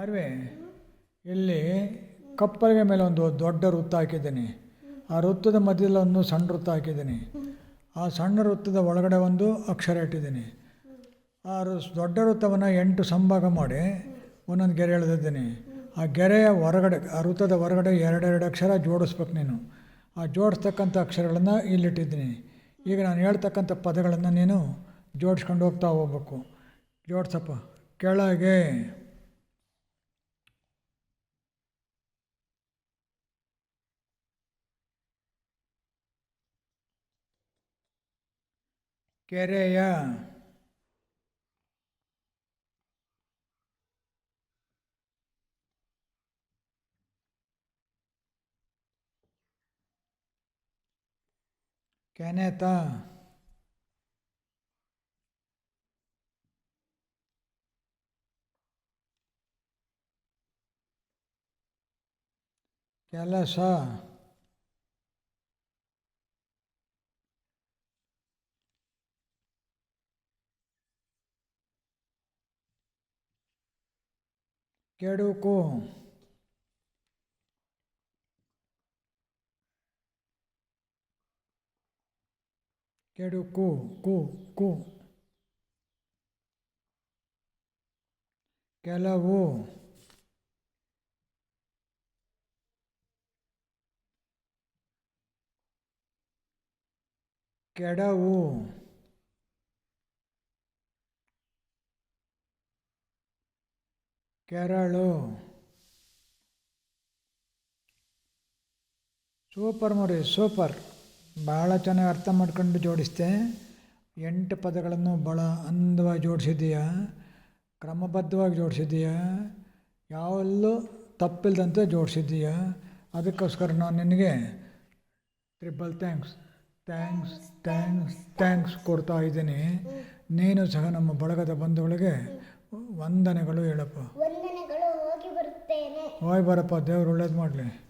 ಅರ್ವೆ ಇಲ್ಲಿ ಕಪ್ಪಲಿಗೆ ಮೇಲೆ ಒಂದು ದೊಡ್ಡ ವೃತ್ತ ಹಾಕಿದ್ದೀನಿ. ಆ ವೃತ್ತದ ಮಧ್ಯದಲ್ಲಿ ಒಂದು ಸಣ್ಣ ವೃತ್ತ ಹಾಕಿದ್ದೀನಿ. ಆ ಸಣ್ಣ ವೃತ್ತದ ಒಳಗಡೆ ಒಂದು ಅಕ್ಷರ ಇಟ್ಟಿದ್ದೀನಿ. ಆ ದೊಡ್ಡ ವೃತ್ತವನ್ನು ಎಂಟು ಸಂಭಾಗ ಮಾಡಿ ಒಂದೊಂದು ಗೆರೆ ಎಳೆದಿದ್ದೀನಿ. ಆ ಗೆರೆಯ ಹೊರಗಡೆ, ಆ ವೃತ್ತದ ಹೊರಗಡೆ ಎರಡೆರಡು ಅಕ್ಷರ ಜೋಡಿಸ್ಬೇಕು ನೀನು. ಆ ಜೋಡಿಸ್ತಕ್ಕಂಥ ಅಕ್ಷರಗಳನ್ನು ಇಲ್ಲಿಟ್ಟಿದ್ದೀನಿ. ಈಗ ನಾನು ಹೇಳ್ತಕ್ಕಂಥ ಪದಗಳನ್ನು ನೀನು ಜೋಡಿಸ್ಕೊಂಡು ಹೋಗ್ತಾ ಹೋಗ್ಬೇಕು. ಜೋಡಿಸಪ್ಪ, ಕೆಳಗೆ. ಕೆರೆಯ ಕೆನೆತ ಕೆಲಸ केड़ो को? केड़ो को? को? को? कैला वो? कैडा वो? ಕೆರಳು. ಸೂಪರ್ ಮೋರಿ, ಸೂಪರ್. ಭಾಳ ಚೆನ್ನಾಗಿ ಅರ್ಥ ಮಾಡ್ಕೊಂಡು ಜೋಡಿಸ್ದೆ. ಎಂಟು ಪದಗಳನ್ನು ಭಾಳ ಅಂದವಾಗಿ ಜೋಡಿಸಿದ್ದೀಯಾ? ಕ್ರಮಬದ್ಧವಾಗಿ ಜೋಡಿಸಿದ್ದೀಯಾ? ಯಾವಲ್ಲೂ ತಪ್ಪಿಲ್ಲದಂತೆ ಜೋಡಿಸಿದ್ದೀಯಾ? ಅದಕ್ಕೋಸ್ಕರ ನಾನು ನಿನಗೆ triple thanks thanks thanks thanks ಕೊಡ್ತಾ ಇದ್ದೀನಿ. ನೀನು ಸಹ ನಮ್ಮ ಬಳಗದ ಬಂಧುಗಳಿಗೆ ವಂದನೆಗಳು ಹೇಳಪ್ಪ. ವಂದನೆಗಳು ಹೋಗಿ ಬರುತ್ತೇನೆ. ಹೋಯ್ ಬರಪ್ಪ ದೇವ್ರು ಒಳ್ಳೇದು ಮಾಡಲಿ.